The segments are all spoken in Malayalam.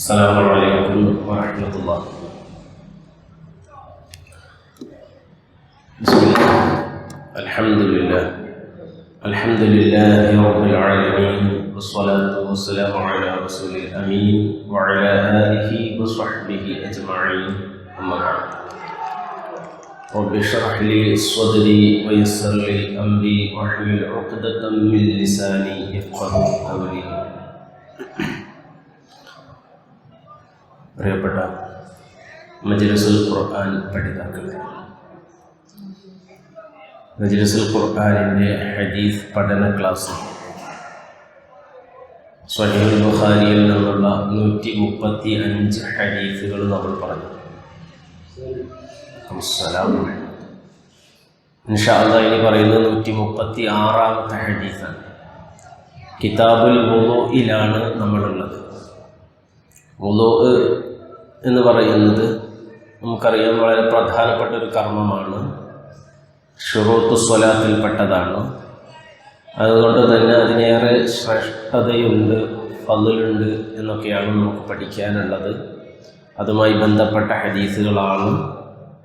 السلام عليكم ورحمة الله. بسم الله. الحمد لله. الحمد لله رب العالمين والصلاة والسلام على رسول الأمين وعلى آله وصحبه أجمعين. أما بعد. رب اشرح لي صدري ويسر لي أمري واحلل عقدة من لساني يفقه قولي. പ്രിയപ്പെട്ട മജ്ലിസുൽ ഖുർആൻ പഠിതാക്കളെ. മജ്ലിസുൽ ഖുർആാനിന്റെ ഹദീസ് പഠന ക്ലാസ്. സ്വഹീൽ ബുഖാരിയിൽ നിന്നുള്ള നൂറ്റി മുപ്പത്തി അഞ്ച് ഹദീസുകൾ നമ്മൾ പറഞ്ഞു. ഇൻഷാല്ല ഇനി പറയുന്നത് നൂറ്റി മുപ്പത്തി ആറാമത്തെ ഹദീസാണ്. കിതാബുൽ വുളുയിലാണ് നമ്മളുള്ളത്. വുളു എന്ന് പറയുന്നത് നമുക്കറിയാം വളരെ പ്രധാനപ്പെട്ട ഒരു കർമ്മമാണ്. ഷുറൂത്ത് സ്വലാത്തിൽപ്പെട്ടതാണ്. അതുകൊണ്ട് തന്നെ അതിനേറെ ശ്രേഷ്ഠതയുണ്ട് ഫതിലുണ്ട് എന്നൊക്കെയാണ് നമുക്ക് പഠിക്കാനുള്ളത്. അതുമായി ബന്ധപ്പെട്ട ഹദീസുകളാണ്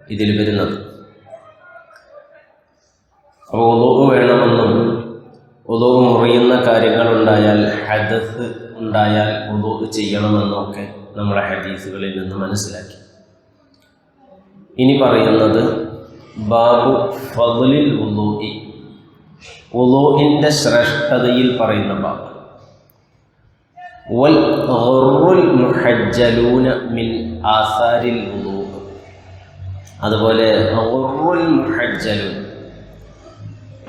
ഇതിൽ വരുന്നത്. അപ്പോൾ ഒതുവ് വേണമെന്നും ഒതുവ് മുറിയുന്ന കാര്യങ്ങളുണ്ടായാൽ ഹദസ് ഉണ്ടായാൽ ഒതുവ് ചെയ്യണമെന്നൊക്കെ നമ്മുടെ ഹദീസുകളിൽ നിന്ന് മനസ്സിലാക്കി. ഇനി പറയുന്നത് ബാബു ഫലിൽ ഉളൂഇ ഉളൂഇന്റെ ശ്രേഷ്ഠതയിൽ പറയുന്ന ബാബ്. വൽ മുഹജ്ജലൂന മിൻ ആസാരിൽ അതുപോലെ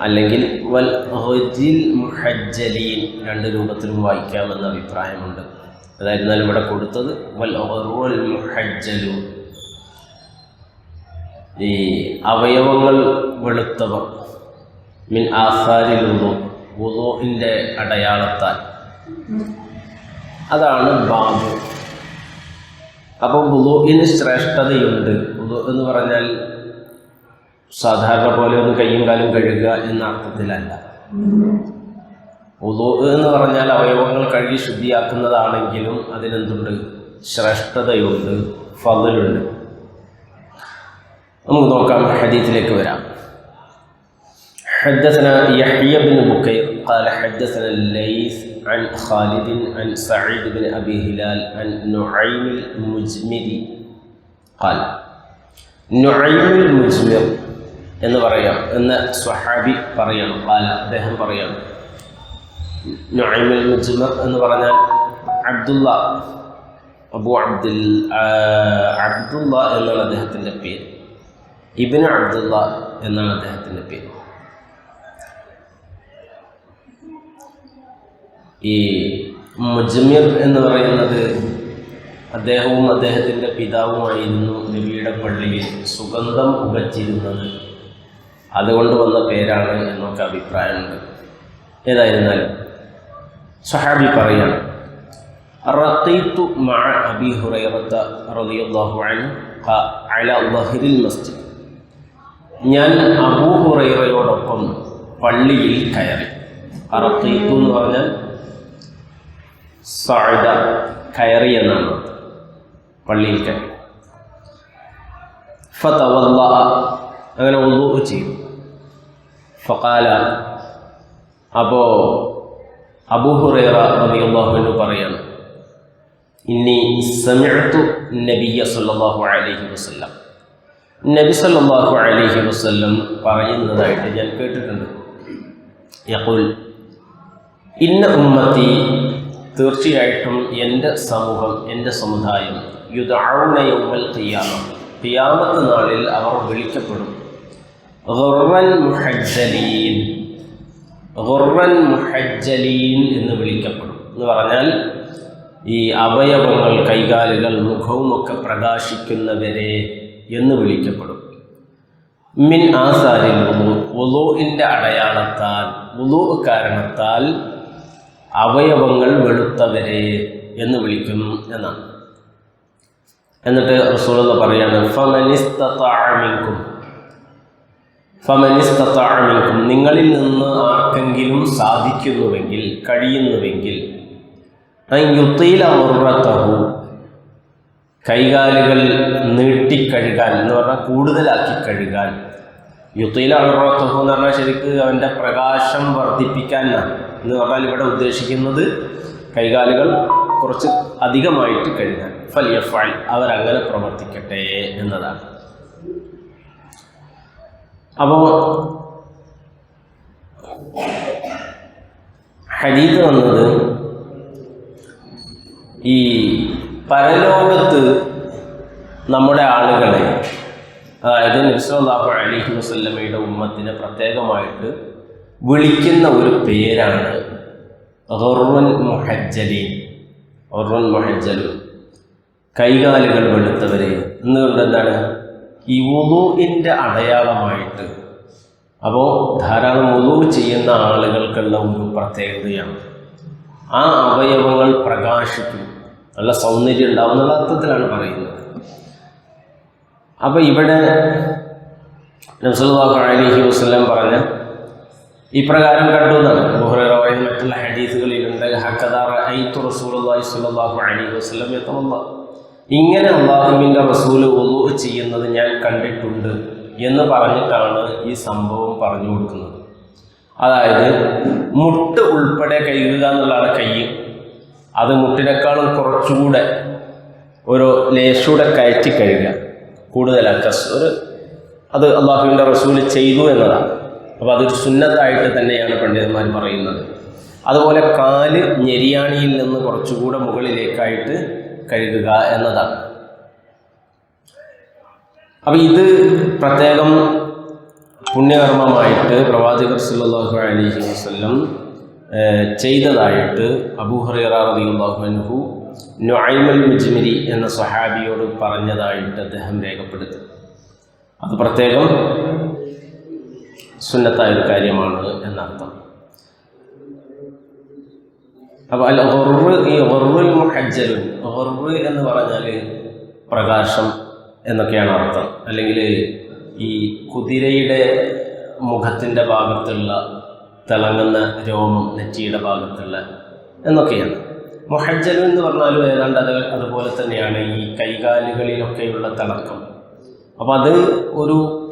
അല്ലെങ്കിൽ വൽ ഹജിൽ മുഹജ്ജലീൻ രണ്ട് രൂപത്തിലും വായിക്കാമെന്ന അഭിപ്രായമുണ്ട്. അതായിരുന്നാലും ഇവിടെ കൊടുത്തത് മുഹജ്ജലു ഈ അവയവങ്ങൾ വെളുത്തവർ. മിൻ ആസാരിൽ ഉദു ഉദുവിന്റെ അടയാളത്താൽ. അതാണ് ബാബു. അപ്പോൾ വുളുവിന് ശ്രേഷ്ഠതയുണ്ട്. വുളു എന്ന് പറഞ്ഞാൽ സാധാരണ പോലെ ഒന്ന് കയ്യും കാലും കഴുകുക എന്ന അർത്ഥത്തിലല്ല. ഉദു എന്ന് പറഞ്ഞാൽ അവയവങ്ങൾ കഴുകി ശുദ്ധിയാക്കുന്നതാണെങ്കിലും അതിനെന്തുണ്ട് ശ്രേഷ്ഠതയുണ്ട് ഫതിലുണ്ട് നമുക്ക് നോക്കാം ഹദീത്തിലേക്ക് വരാം حدثنا يحيى بن بكير قال حدثنا الليث عن خالد عن سعيد بن أبي هلال عن نعيم المجمري قال نعيم المجمر എന്ന് പറയാം എന്ന് സ്വഹാബി പറയണം കാല അദ്ദേഹം പറയണം നുഐമുൽ മുജ്മർ എന്ന് പറഞ്ഞാൽ അബ്ദുള്ള അബു അബ്ദുൽ അബ്ദുള്ള എന്നാണ് അദ്ദേഹത്തിന്റെ പേര്. ഇബിന് അബ്ദുള്ള എന്നാണ് അദ്ദേഹത്തിന്റെ പേര്. ഈ മുജ്മിർ എന്ന് പറയുന്നത് അദ്ദേഹവും അദ്ദേഹത്തിന്റെ പിതാവുമായിരുന്നു. നബിയുടെ പള്ളിയിൽ സുഗന്ധം പുകച്ചിരുന്നത്. അതുകൊണ്ട് വന്ന പേരാണ് എന്നൊക്കെ അഭിപ്രായമുണ്ട്. ഏതായിരുന്നാലും സഹാബി പറയാണ് റഖീത്തു മഅ അബി ഹുറൈറത്ത റളിയല്ലാഹു അൻഹു അല ലഹ്റിൽ മസ്ജിദ്. ഞാൻ അബൂ ഹുറൈറയോടൊപ്പം പള്ളിയിൽ കയറി. റഖീത്തു എന്ന് പറഞ്ഞാൽ സഅദ കയറി എന്നാണ് പള്ളിയിൽ കയറി. ഫതവല്ല അങ്ങനെ ഒന്നു ചെയ്തു. ഫക്കാല അപ്പോൾ അബൂഹുറേറ റബിയുള്ളാഹുവിന് പറയാണ് ഇനി സമയത്തു നബിയ സല്ലാഹു അലൈഹി വസ്ല്ലാം. നബി സല്ലാഹു അലൈഹി വസ്ല്ലം പറയുന്നതായിട്ട് ഞാൻ കേട്ടിട്ടുണ്ട്. യഖുൽ ഇന്ന ഉമ്മത്തി തീർച്ചയായിട്ടും എന്റെ സമൂഹം എന്റെ സമുദായം യുദൗനയൗമൽ ഖിയാമ പിയാമത്ത് നാളിൽ അവർ വിളിക്കപ്പെടും. മുഹജ്ജലീൻ. ഗുർറൻ മുഹജ്ജലീൻ എന്ന് വിളിക്കപ്പെടും. എന്ന് പറഞ്ഞാൽ ഈ അവയവങ്ങൾ കൈകാലുകൾ മുഖവും ഒക്കെ പ്രകാശിക്കുന്നവരെ എന്ന് വിളിക്കപ്പെടും. മിൻ ആസാരിൽ ഉളുവിന്റെ അടയാളത്താൽ ഉളു കാരണത്താൽ അവയവങ്ങൾ വെളുത്തവരെ എന്ന് വിളിക്കും എന്നാണ്. എന്നിട്ട് റസൂൾ പറയാണ് ഫമനിസ്തമിക്കും നിങ്ങളിൽ നിന്ന് ആർക്കെങ്കിലും സാധിക്കുന്നുവെങ്കിൽ കഴിയുന്നുവെങ്കിൽ യുത്തയിൽ മുറത്തഹു കൈകാലുകൾ നീട്ടിക്കഴുകാൻ എന്ന് പറഞ്ഞാൽ കൂടുതലാക്കി കഴുകാൻ. യുത്തയിൽ അഴുറത്തുഹു എന്ന് പറഞ്ഞാൽ ശരിക്ക് അവന്റെ പ്രകാശം വർദ്ധിപ്പിക്കാൻ എന്ന് പറഞ്ഞാൽ ഇവിടെ ഉദ്ദേശിക്കുന്നത് കൈകാലുകൾ കുറച്ച് അധികമായിട്ട് കഴുകാൻ. ഫലിയഫാൽ അവരങ്ങനെ പ്രവർത്തിക്കട്ടെ എന്നതാണ്. അപ്പോൾ ഹരീത് വന്നത് ഈ പരലോകത്ത് നമ്മുടെ ആളുകളെ അതായത് നിസ്ലാഹു അലിഹി വസല്ലമയുടെ ഉമ്മത്തിനെ പ്രത്യേകമായിട്ട് വിളിക്കുന്ന ഒരു പേരാണ് ഹൊർവൻ മൊഹജലി ഒറുൻ മൊഹജലു കൈകാലുകൾ വെളുത്തവരെ. എന്നുകൊണ്ട് എന്താണ്? ഈ ഉദുവിന്റെ അടയാളമായിട്ട്. അപ്പോൾ ധാരാളം ഉദു ചെയ്യുന്ന ആളുകൾക്കുള്ള ഒരു പ്രത്യേകതയാണ്. ആ അവയവങ്ങൾ പ്രകാശിക്കും. നല്ല സൗന്ദര്യം ഉണ്ടാവും എന്നുള്ള അർത്ഥത്തിലാണ് പറയുന്നത്. അപ്പോൾ ഇവിടെ നബ്സല്ലാഹു അലൈഹി വസ്ലം പറഞ്ഞ ഇപ്രകാരം കണ്ടു എന്നാണ്. ബുഹറോയ മറ്റുള്ള ഹദീസുകളിലുണ്ട് ഹക്കദാർ ഐത്തു സ്വല്ലല്ലാഹു അലൈഹി വസല്ലം യതവല്ല. ഇങ്ങനെ അള്ളാഹുവിന്റെ റസൂൽ ഒന്നു ചെയ്യുന്നത് ഞാൻ കണ്ടിട്ടുണ്ട് എന്ന് പറഞ്ഞിട്ടാണ് ഈ സംഭവം പറഞ്ഞു കൊടുക്കുന്നത്. അതായത് മുട്ട് ഉൾപ്പെടെ കഴുകുക എന്നുള്ളതാണ് കൈ അത് മുട്ടിനേക്കാളും കുറച്ചുകൂടെ ഒരു ലേശൂടെ കയറ്റി കഴുകുക. കൂടുതലാക്കുക. ഒരു അത് അള്ളാഹുവിന്റെ റസൂൽ ചെയ്തു എന്നതാണ്. അപ്പോൾ അതൊരു സുന്നത്തായിട്ട് തന്നെയാണ് പണ്ഡിതന്മാർ പറയുന്നത്. അതുപോലെ കാൽ ഞെരിയാണിയിൽ നിന്ന് കുറച്ചുകൂടെ മുകളിലേക്കായിട്ട് കഴുകുക എന്നതാണ്. അപ്പം ഇത് പ്രത്യേകം പുണ്യകർമ്മമായിട്ട് പ്രവാചകർ സല്ലാഹു അലൈഹി വസല്ലം ചെയ്തതായിട്ട് അബൂഹറിയറ റളിയല്ലാഹു അൻഹു നുഐമുൽ മുജ്മിരി എന്ന സ്വഹാബിയോട് പറഞ്ഞതായിട്ട് അദ്ദേഹം രേഖപ്പെടുത്തി അത് പ്രത്യേകം സുന്നത്തായ ഒരു കാര്യമാണ് എന്നർത്ഥം. അപ്പോൾ അല്ല ഹൊറ് ഈ ഹൊറ് എന്ന് പറഞ്ഞാൽ പ്രകാശം എന്നൊക്കെയാണ് അർത്ഥം. അല്ലെങ്കിൽ ഈ കുതിരയുടെ മുഖത്തിന്റെ ഭാഗത്തുള്ള തിളങ്ങുന്ന രോമം നെറ്റിയുടെ ഭാഗത്തുള്ള എന്നൊക്കെയാണ്. മുഹജ്ജലു എന്ന് പറഞ്ഞാലും ഏതാണ്ട് അത് അതുപോലെ തന്നെയാണ് ഈ കൈകാലുകളിലൊക്കെയുള്ള തിളക്കം. അപ്പോൾ അത് ഒരു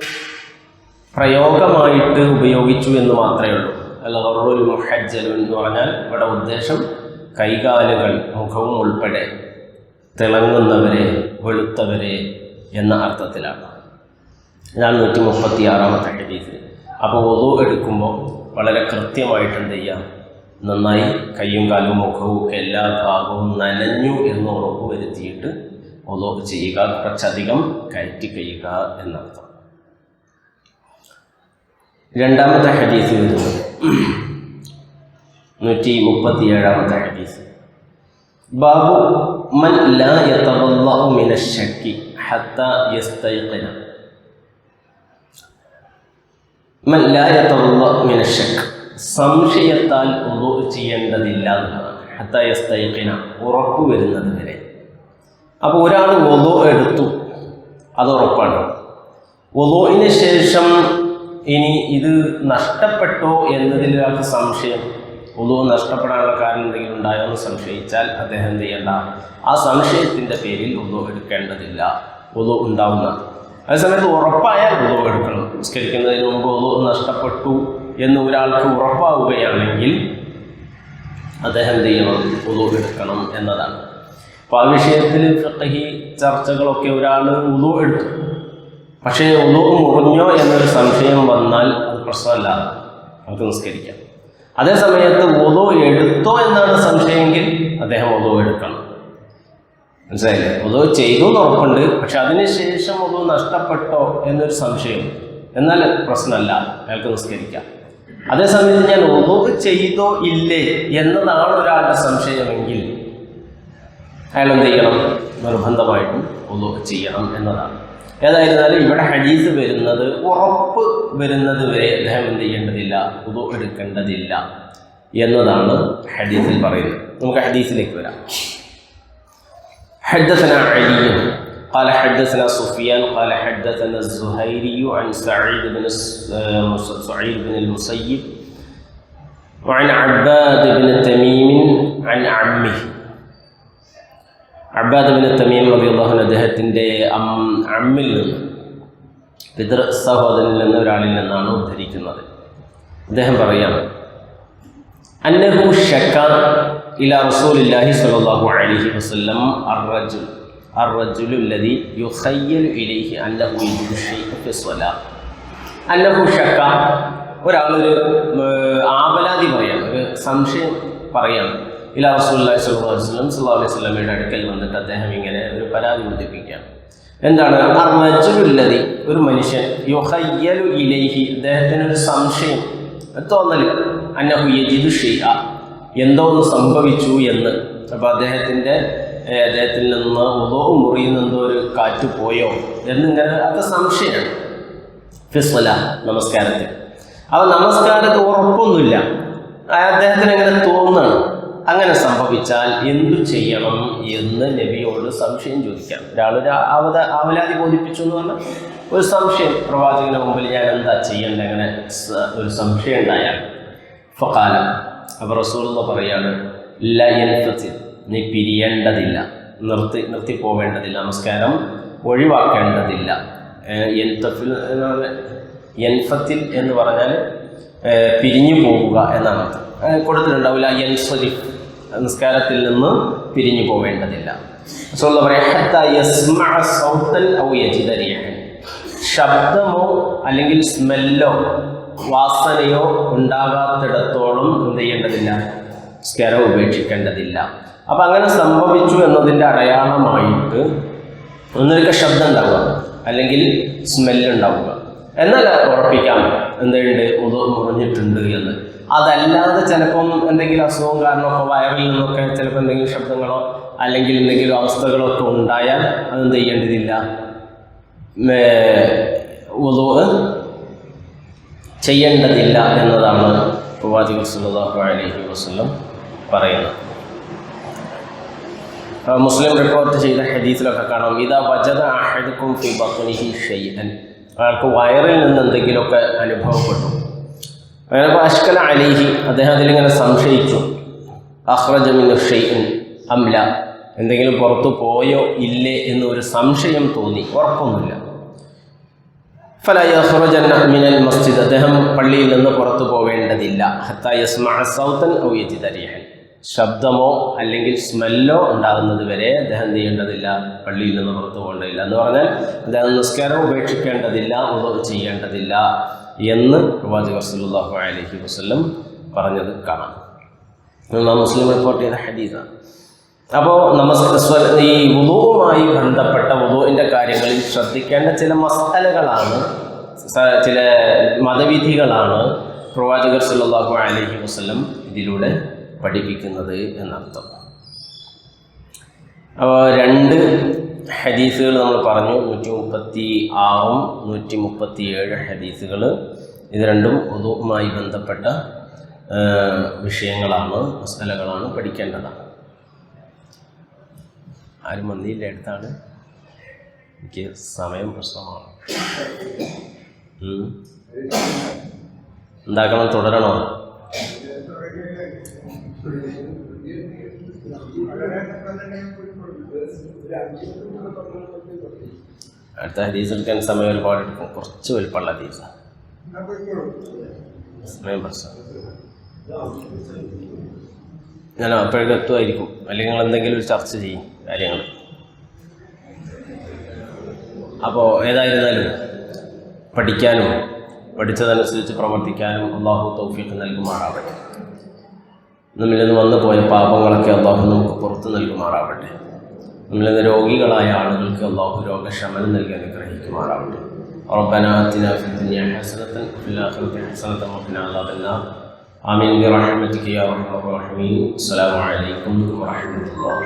പ്രയോഗമായിട്ട് ഉപയോഗിച്ചു എന്ന് മാത്രമേ ഉള്ളൂ. അല്ല ഹൊറുൽ മുഹജ്ജൽ എന്ന് പറഞ്ഞാൽ ഇവിടെ ഉദ്ദേശം കൈകാലുകൾ മുഖവും ഉൾപ്പെടെ തിളങ്ങുന്നവരെ വെളുത്തവരെ എന്ന അർത്ഥത്തിലാണ്. ഇതാണ് നൂറ്റി മുപ്പത്തി ആറാമത്തെ ഹദീസ്. അപ്പോൾ ഒതു എടുക്കുമ്പോൾ വളരെ കൃത്യമായിട്ട് എന്ത് ചെയ്യാം നന്നായി കയ്യും കാലും മുഖവും എല്ലാ ഭാഗവും നനഞ്ഞു എന്ന് ഉറപ്പ് വരുത്തിയിട്ട് ഒതു ചെയ്യുക. കുറച്ചധികം കയറ്റി കഴിയുക എന്നർത്ഥം. രണ്ടാമത്തെ ഹദീസ് വരുന്നത് നൂറ്റി മുപ്പത്തി ഏഴാമത്തെ ഹദീസ്. ബാബു മൻ ലാ യതവല്ലാഹു മിന ശക്കി ഹത്ത യസ്തൈഖിന മൻ ലാ യതവല്ലാഹു മിന ശക്ക്. സംശയത്താൽ ഉളു ചെയ്യേണ്ടതില്ല എന്നാണ്. ഹത്ത യസ്തൈഖിന ഉറപ്പ് വരുന്നത് വരെ. അപ്പോൾ ഒരാൾ ഒതു എടുത്തു. അത് ഉറപ്പാണ്. ഒതുവിന് ശേഷം ഇനി ഇത് നഷ്ടപ്പെട്ടോ എന്നതിൽ ഒരാൾക്ക് സംശയം. ഒതു നഷ്ടപ്പെടാനുള്ള കാരണം എന്തെങ്കിലും ഉണ്ടായോ എന്ന് സംശയിച്ചാൽ അദ്ദേഹം എന്ത് ചെയ്യണ്ട. ആ സംശയത്തിന്റെ പേരിൽ ഒതു എടുക്കേണ്ടതില്ല. ഒതു ഉണ്ടാവുന്ന. അതേസമയത്ത് ഉറപ്പായ ഒതു എടുക്കണം. നിസ്കരിക്കുന്നതിന് മുമ്പ് ഒതു നഷ്ടപ്പെട്ടു എന്ന് ഒരാൾക്ക് ഉറപ്പാവുകയാണെങ്കിൽ അദ്ദേഹം എന്ത് ചെയ്യണം? ഉളു എടുക്കണം എന്നതാണ്. അപ്പോൾ ആ വിഷയത്തിൽ ഫിഖഹി ചർച്ചകളൊക്കെ ഒരാൾ ഉളു എടുത്തു പക്ഷേ ഒന്നു മുറിഞ്ഞോ എന്നൊരു സംശയം വന്നാൽ അത് പ്രശ്നമല്ല. നമുക്ക് നിസ്കരിക്കാം. അതേ സമയത്ത് ഉളു എടുത്തോ എന്നാണ് സംശയമെങ്കിൽ അദ്ദേഹം ഒതു എടുക്കണം. മനസ്സിലായില്ലേ? ഒതു ചെയ്തു എന്ന് ഉറപ്പുണ്ട് പക്ഷെ അതിനുശേഷം ഒതു നഷ്ടപ്പെട്ടോ എന്നൊരു സംശയം. എന്നാൽ പ്രശ്നമല്ല. അയാൾക്ക് നിസ്കരിക്കാം. അതേസമയത്ത് ഞാൻ ഒതു ചെയ്തോ ഇല്ലേ എന്നതാണ് ഒരാളുടെ സംശയമെങ്കിൽ അയാൾ എന്ത് ചെയ്യണം? നിർബന്ധമായിട്ടും ഒതു ചെയ്യണം എന്നതാണ്. ഏതായിരുന്നാലും ഇവിടെ ഹദീസ് വരുന്നത് ഉറപ്പ് വരുന്നത് വരെ അദ്ദേഹം എന്ത് ചെയ്യേണ്ടതില്ല ഉളു എടുക്കേണ്ടതില്ല എന്നതാണ് ഹദീസിൽ പറയുന്നത് നമുക്ക് ഹദീസിലേക്ക് വരാം حدثنا علي قال حدثنا سفيان قال حدثنا الزهيري عن سعيد بن الس- آه، سعيد بن المسيب وعن عباد بن تميم عن عمه അബ്ബാദബിന് തമീം നബി അള്ളാഹുൻ അദ്ദേഹത്തിന്റെ അം അമ്മിൽ നിന്ന് പിതൃ സഹോദരനിൽ നിന്ന് ഒരാളിൽ നിന്നാണ് ഉദ്ധരിക്കുന്നത്. അദ്ദേഹം പറയാണ് അന്നഹു ഷക്ക ഇല റസൂലില്ലാഹി സലാഹു അലഹി വസ്ലം അർറജുൽ അർറജുലുല്ലതി യുഹയ്യൽ ഇലൈഹി അന്നഹു അന്നഹു ഷക്ക ഒരാളൊരു ആവലാതി പറയാണ് ഒരു സംശയം പറയാണ്. ഇല അലൈഹി വസല്ലം സ്വല്ലല്ലാഹു അലൈഹി വസല്ലമയുടെ അടുക്കൽ വന്നിട്ട് അദ്ദേഹം ഇങ്ങനെ ഒരു പരാതി ബോധിപ്പിക്കുകയാണ് എന്താണ്? അർമജുല്ലതി ഒരു മനുഷ്യൻ യുഹയ്യലു ഇലൈഹി അദ്ദേഹത്തിന് ഒരു സംശയം തോന്നൽ അന്നഹു യജിദു ഷെയ്അ എന്തോ ഒന്ന് സംഭവിച്ചു എന്ന്. അപ്പോൾ അദ്ദേഹത്തിന്റെ അദ്ദേഹത്തിൽ നിന്ന് ഉദോ മുറിയിൽ നിന്നോ ഒരു കാറ്റ് പോയോ എന്നിങ്ങനെ അത് സംശയമാണ്. ഫിസ്വല നമസ്കാരത്തിൽ. അപ്പോൾ നമസ്കാരത്തിൽ ഉറപ്പൊന്നുമില്ല. അദ്ദേഹത്തിന് അങ്ങനെ തോന്നുകയാണ് അങ്ങനെ സംഭവിച്ചാൽ എന്തു ചെയ്യണം എന്ന് നബിയോട് സംശയം ചോദിക്കാം. ഒരാളൊരു അവത അവലാതി ബോധിപ്പിച്ചു എന്ന് പറഞ്ഞാൽ ഒരു സംശയം. പ്രവാചകന് മുമ്പിൽ ഞാൻ എന്താ ചെയ്യേണ്ടത്? അങ്ങനെ ഒരു സംശയം ഉണ്ടായാൽ. ഫക്കാല അപ്പോൾ എന്ന് പറയാണ് ലയൻഫത്തിൽ നീ പിരിയേണ്ടതില്ല. നിർത്തി നിർത്തി പോവേണ്ടതില്ല നമസ്കാരം ഒഴിവാക്കേണ്ടതില്ല. എൻതഫിൽ എന്ന് പറഞ്ഞാൽ എൻഫത്തിൽ എന്ന് പറഞ്ഞാൽ പിരിഞ്ഞു പോവുക എന്നാണ് കൊടുത്തിട്ടുണ്ടാവില്ല യൻസ്വരിഫ് നിസ്കാരത്തിൽ നിന്ന് പിരിഞ്ഞു പോവേണ്ടതില്ല. ശബ്ദമോ അല്ലെങ്കിൽ സ്മെല്ലോ വാസനയോ ഉണ്ടാകാത്തിടത്തോളം എന്ത് ചെയ്യേണ്ടതില്ല? സ്കരം ഉപേക്ഷിക്കേണ്ടതില്ല. അപ്പം അങ്ങനെ സംഭവിച്ചു എന്നതിന്റെ അടയാളമായിട്ട് ഒന്നൊരുക്ക ശബ്ദം ഉണ്ടാവുക അല്ലെങ്കിൽ സ്മെല്ല് ഉണ്ടാവുക. എന്നാൽ ഉറപ്പിക്കാം. എന്തുണ്ട്? മുറിഞ്ഞിട്ടുണ്ട് എന്ന്. അതല്ലാതെ ചിലപ്പം എന്തെങ്കിലും അസുഖം കാരണമൊക്കെ വയറിൽ നിന്നൊക്കെ ചിലപ്പോൾ എന്തെങ്കിലും ശബ്ദങ്ങളോ അല്ലെങ്കിൽ എന്തെങ്കിലും അവസ്ഥകളോ ഒക്കെ ഉണ്ടായാൽ അതെന്ത് ചെയ്യേണ്ടതില്ല? ചെയ്യേണ്ടതില്ല എന്നതാണ് പ്രവാചകൻ സുല്ലാഹു അലൈഹി വസല്ലം പറയുന്നത്. മുസ്ലിം റിപ്പോർട്ട് ചെയ്ത ഹദീസിലൊക്കെ കാണാം. ഇതാ വജത അഹദുക്കും ഫി ബത്നിഹി ഷൈഅൻ. അയാൾക്ക് വയറിൽ നിന്ന് എന്തെങ്കിലുമൊക്കെ അനുഭവപ്പെട്ടു. അങ്ങനെ അഷ്കല അലിഹി അദ്ദേഹം അതിലിങ്ങനെ സംശയിച്ചു. അഹ്റജമിൻ ഷെയ്ൻ അംല എന്തെങ്കിലും പുറത്തു പോയോ ഇല്ലേ എന്നൊരു സംശയം തോന്നി. ഉറപ്പൊന്നുമില്ല. ഫല യഖ്റുജന്ന മിനൽ മസ്ജിദ്. അദ്ദേഹം പള്ളിയിൽ നിന്ന് പുറത്തു പോവേണ്ടതില്ല. ഹത്തായ യസ്മഅ സൗതൻ ഔ യജിദ റീഹൻ ശബ്ദമോ അല്ലെങ്കിൽ സ്മെല്ലോ ഉണ്ടാകുന്നത് വരെ അദ്ദേഹം ചെയ്യേണ്ടതില്ല? പള്ളിയിൽ നിന്ന് പുറത്തു പോകേണ്ടതില്ല. എന്ന് പറഞ്ഞാൽ അദ്ദേഹം നിസ്കാരം ഉപേക്ഷിക്കേണ്ടതില്ല ഉദവ് ചെയ്യേണ്ടതില്ല എന്ന് പ്രവാചക സല്ലല്ലാഹു അലഹി വസല്ലം പറഞ്ഞത് കാണാം. നാം മുസ്ലിം റിപ്പോർട്ട് ചെയ്ത ഹദീസാണ്. അപ്പോൾ നമസ്കാര ഈ വുളുവുമായി ബന്ധപ്പെട്ട വുളുവിന്റെ കാര്യങ്ങളിൽ ശ്രദ്ധിക്കേണ്ട ചില മസാലകളാണ് ചില മതവിധികളാണ് പ്രവാചകർ സല്ലാഹു അലഹി വസല്ലം ഇതിലൂടെ പഠിപ്പിക്കുന്നത് എന്നർത്ഥം. അപ്പോൾ രണ്ട് ഹദീസുകൾ നമ്മൾ പറഞ്ഞു. നൂറ്റി മുപ്പത്തി ആറും നൂറ്റി മുപ്പത്തി ഏഴ് ഹദീസുകൾ. ഇത് രണ്ടും ഉദുവുമായി ബന്ധപ്പെട്ട വിഷയങ്ങളാണ് മസലകളാണ് പഠിക്കേണ്ടതാണ് ആരും വന്നില്ല അടുത്താണ്. എനിക്ക് സമയം പ്രശ്നമാണ്. എന്താക്കണം? തുടരണോ? അടുത്ത ഹദീസ് എടുക്കാൻ സമയം ഒരുപാട് എടുക്കും. കുറച്ച് വലുപ്പമുള്ള ഹദീസാണ് സമയം പ്രശ്നം ഞാൻ അപ്പോഴേക്കും എത്തുമായിരിക്കും. അല്ലെങ്കിൽ നിങ്ങൾ എന്തെങ്കിലും ഒരു ചർച്ച ചെയ്യും കാര്യങ്ങൾ. അപ്പോൾ ഏതായിരുന്നാലും പഠിക്കാനും പഠിച്ചതനുസരിച്ച് പ്രവർത്തിക്കാനും അള്ളാഹു തൗഫീഖ് നൽകുമാറാവട്ടെ. നമ്മളിൽ നിന്ന് വന്നു പോയ പാപങ്ങളൊക്കെ അള്ളാഹു നമുക്ക് പുറത്ത് നൽകുമാറാവട്ടെ. നമ്മിൽ നിന്ന് രോഗികളായ ആളുകൾക്ക് അള്ളാഹു രോഗശമനം നൽകി അനുഗ്രഹിക്കുമാറാവട്ടെ ربنا آتنا في الدنيا حسنة وفي الآخرة حسنة وقنا عذاب النار آمين برحمتك يا أرحم الراحمين السلام عليكم ورحمة الله